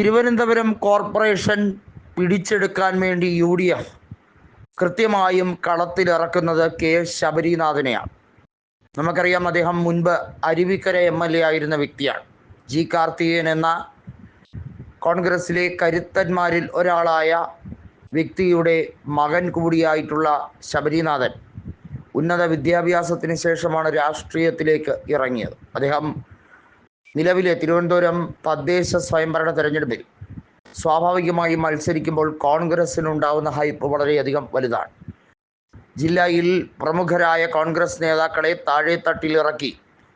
Thiruvananthapuram corporation പിടിച്ചെടുക്കാൻ വേണ്ടി U D F കൃത്യമായും കളത്തിലിറക്കുന്നത് കെ ശബരിനാഥനെയാണ്. നമുക്കറിയാം അദ്ദേഹം മുൻപ് അരുവിക്കര എം എൽ എ ആയിരുന്ന വ്യക്തിയാണ്. ജി കാർത്തികേയൻ എന്ന കോൺഗ്രസ്സിലെ കരുത്തന്മാരിൽ ഒരാളായ വ്യക്തിയുടെ മകൻ കൂടിയായിട്ടുള്ള ശബരിനാഥൻ ഉന്നത വിദ്യാഭ്യാസത്തിന് ശേഷമാണ് രാഷ്ട്രീയത്തിലേക്ക് ഇറങ്ങിയത്. അദ്ദേഹം നിലവിലെ തിരുവനന്തപുരം തദ്ദേശ സ്വയംഭരണ തെരഞ്ഞെടുപ്പിൽ സ്വാഭാവികമായി മത്സരിക്കുമ്പോൾ കോൺഗ്രസിനുണ്ടാവുന്ന ഹൈപ്പ് വളരെയധികം വലുതാണ്. ജില്ലയിൽ പ്രമുഖരായ കോൺഗ്രസ് നേതാക്കളെ താഴെത്തട്ടിലിറക്കി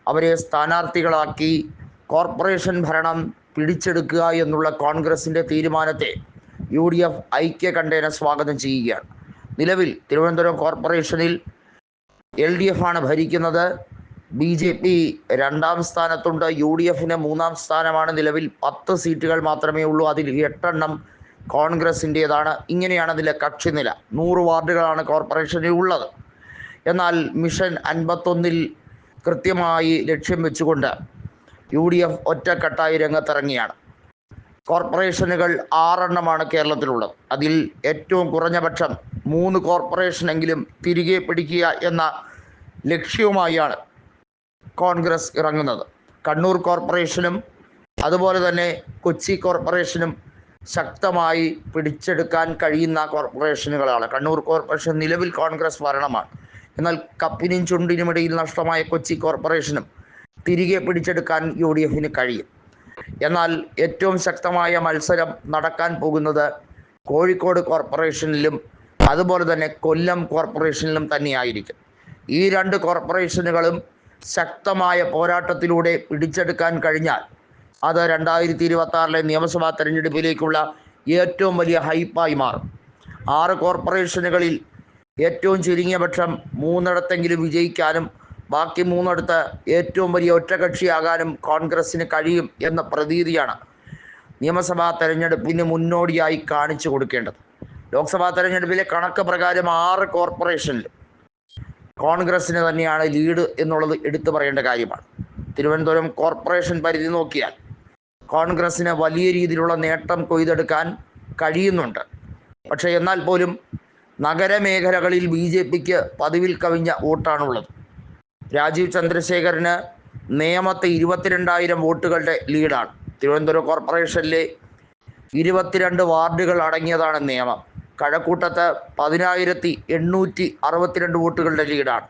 അവരെ സ്ഥാനാർത്ഥികളാക്കി കോർപ്പറേഷൻ ഭരണം പിടിച്ചെടുക്കുക എന്നുള്ള കോൺഗ്രസിന്റെ തീരുമാനത്തെ യു ഡി എഫ് ഐക്യകണ്ഠേന സ്വാഗതം ചെയ്യുകയാണ്. നിലവിൽ തിരുവനന്തപുരം കോർപ്പറേഷനിൽ എൽ ഡി എഫ് ആണ് ഭരിക്കുന്നത്. ബി ജെ പി രണ്ടാം സ്ഥാനത്തുണ്ട്. യു ഡി എഫിന് മൂന്നാം സ്ഥാനമാണ് നിലവിൽ. പത്ത് സീറ്റുകൾ മാത്രമേ ഉള്ളൂ. അതിൽ എട്ടെണ്ണം കോൺഗ്രസിന്റേതാണ് ഇങ്ങനെയാണ് അതിലെ കക്ഷിനില നൂറ് വാർഡുകളാണ് കോർപ്പറേഷനിൽ ഉള്ളത്. എന്നാൽ മിഷൻ അൻപത്തൊന്നിൽ കൃത്യമായി ലക്ഷ്യം വെച്ചുകൊണ്ട് യു ഡി എഫ് ഒറ്റക്കെട്ടായി രംഗത്തിറങ്ങിയാണ്. കോർപ്പറേഷനുകൾ ആറെണ്ണമാണ് കേരളത്തിലുള്ളത്. അതിൽ ഏറ്റവും കുറഞ്ഞ പക്ഷം മൂന്ന് കോർപ്പറേഷനെങ്കിലും തിരികെ പിടിക്കുക എന്ന ലക്ഷ്യവുമായാണ് കോൺഗ്രസ് ഇറങ്ങുന്നത്. കണ്ണൂർ കോർപ്പറേഷനും അതുപോലെ തന്നെ കൊച്ചി കോർപ്പറേഷനും ശക്തമായി പിടിച്ചെടുക്കാൻ കഴിയുന്ന കോർപ്പറേഷനുകളാണ്. കണ്ണൂർ കോർപ്പറേഷൻ നിലവിൽ കോൺഗ്രസ് ഭരണമാണ്. എന്നാൽ കപ്പിനും ചുണ്ടിനും ഇടയിൽ നഷ്ടമായ കൊച്ചി കോർപ്പറേഷനും തിരികെ പിടിച്ചെടുക്കാൻ യു ഡി എഫിന് കഴിയും. എന്നാൽ ഏറ്റവും ശക്തമായ മത്സരം നടക്കാൻ പോകുന്നത് കോഴിക്കോട് കോർപ്പറേഷനിലും അതുപോലെ തന്നെ കൊല്ലം കോർപ്പറേഷനിലും തന്നെയായിരിക്കും. ഈ രണ്ട് കോർപ്പറേഷനുകളും ശക്തമായ പോരാട്ടത്തിലൂടെ പിടിച്ചെടുക്കാൻ കഴിഞ്ഞാൽ അത് രണ്ടായിരത്തി ഇരുപത്തി ആറിലെ നിയമസഭാ തെരഞ്ഞെടുപ്പിലേക്കുള്ള ഏറ്റവും വലിയ ഹൈപ്പായി മാറും. ആറ് കോർപ്പറേഷനുകളിൽ ഏറ്റവും ചുരുങ്ങിയ പക്ഷം മൂന്നിടത്തെങ്കിലും വിജയിക്കാനും ബാക്കി മൂന്നിടത്ത് ഏറ്റവും വലിയ ഒറ്റകക്ഷിയാകാനും കോൺഗ്രസ്സിന് കഴിയും എന്ന പ്രതീതിയാണ് നിയമസഭാ തെരഞ്ഞെടുപ്പിന് മുന്നോടിയായി കാണിച്ചു കൊടുക്കേണ്ടത്. ലോക്സഭാ തെരഞ്ഞെടുപ്പിലെ കണക്ക് പ്രകാരം ആറ് കോർപ്പറേഷനിൽ കോൺഗ്രസ്സിന് തന്നെയാണ് ലീഡ് എന്നുള്ളത് എടുത്തു പറയേണ്ട കാര്യമാണ്. തിരുവനന്തപുരം കോർപ്പറേഷൻ പരിധി നോക്കിയാൽ കോൺഗ്രസ്സിന് വലിയ രീതിയിലുള്ള നേട്ടം കൊയ്തെടുക്കാൻ കഴിയുന്നുണ്ട്. പക്ഷേ എന്നാൽ പോലും നഗരമേഖലകളിൽ ബി ജെ പിക്ക് പതിവിൽ കവിഞ്ഞ വോട്ടാണുള്ളത്. രാജീവ് ചന്ദ്രശേഖരന് നേമത്തെ ഇരുപത്തിരണ്ടായിരം വോട്ടുകളുടെ ലീഡാണ്. തിരുവനന്തപുരം കോർപ്പറേഷനിലെ ഇരുപത്തിരണ്ട് വാർഡുകൾ അടങ്ങിയതാണ് നിയമം കഴക്കൂട്ടത്ത് പതിനായിരത്തി എണ്ണൂറ്റി അറുപത്തിരണ്ട് വോട്ടുകളുടെ ലീഡാണ്.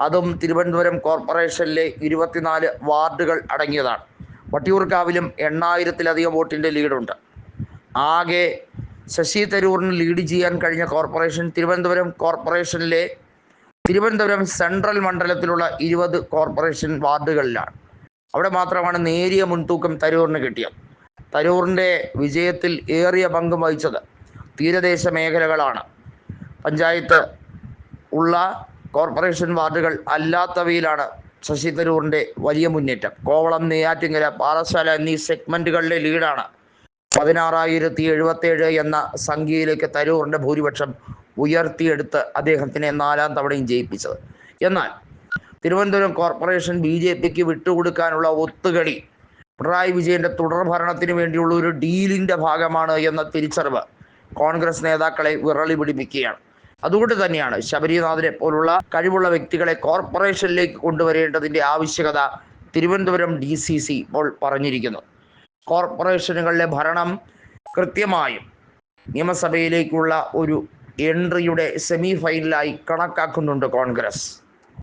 അതും തിരുവനന്തപുരം കോർപ്പറേഷനിലെ ഇരുപത്തിനാല് വാർഡുകൾ അടങ്ങിയതാണ്. വട്ടിയൂർക്കാവിലും എണ്ണായിരത്തിലധികം വോട്ടിന്റെ ലീഡുണ്ട്. ആകെ ശശി തരൂറിന് ലീഡ് ചെയ്യാൻ കഴിഞ്ഞ കോർപ്പറേഷൻ തിരുവനന്തപുരം കോർപ്പറേഷനിലെ തിരുവനന്തപുരം സെൻട്രൽ മണ്ഡലത്തിലുള്ള ഇരുപത് കോർപ്പറേഷൻ വാർഡുകളിലാണ്. അവിടെ മാത്രമാണ് നേരിയ മുൻതൂക്കം തരൂറിന് കിട്ടിയത്. തരൂറിന്റെ വിജയത്തിൽ ഏറിയ പങ്കും വഹിച്ചത് തീരദേശ മേഖലകളാണ്. പഞ്ചായത്ത് ഉള്ള കോർപ്പറേഷൻ വാർഡുകൾ അല്ലാത്തവയിലാണ് ശശി തരൂറിന്റെ വലിയ മുന്നേറ്റം. കോവളം നെയ്യാറ്റിങ്കര പാറശാല എന്നീ സെഗ്മെന്റുകളിലെ ലീഡാണ് പതിനാറായിരത്തി എഴുപത്തേഴ് എന്ന സംഖ്യയിലേക്ക് തരൂറിന്റെ ഭൂരിപക്ഷം ഉയർത്തിയെടുത്ത് അദ്ദേഹത്തിനെ നാലാം തവണയും ജയിപ്പിച്ചത്. എന്നാൽ തിരുവനന്തപുരം കോർപ്പറേഷൻ ബി ജെ പിക്ക് വിട്ടുകൊടുക്കാനുള്ള ഒത്തുകളി പിണറായി വിജയന്റെ തുടർ ഭരണത്തിന് വേണ്ടിയുള്ള ഒരു ഡീലിന്റെ ഭാഗമാണ് എന്ന തിരിച്ചറിവ് കോൺഗ്രസ് നേതാക്കളെ വിറളി പിടിപ്പിക്കുകയാണ്. അതുകൊണ്ട് തന്നെയാണ് ശബരിനാഥനെ പോലുള്ള കഴിവുള്ള വ്യക്തികളെ കോർപ്പറേഷനിലേക്ക് കൊണ്ടുവരേണ്ടതിന്റെ ആവശ്യകത തിരുവനന്തപുരം ഡി സി സി ഇപ്പോൾ പറഞ്ഞിരിക്കുന്നു. കോർപ്പറേഷനുകളിലെ ഭരണം കൃത്യമായും നിയമസഭയിലേക്കുള്ള ഒരു എൻട്രിയുടെ സെമി ഫൈനലായി കണക്കാക്കുന്നുണ്ട് കോൺഗ്രസ്.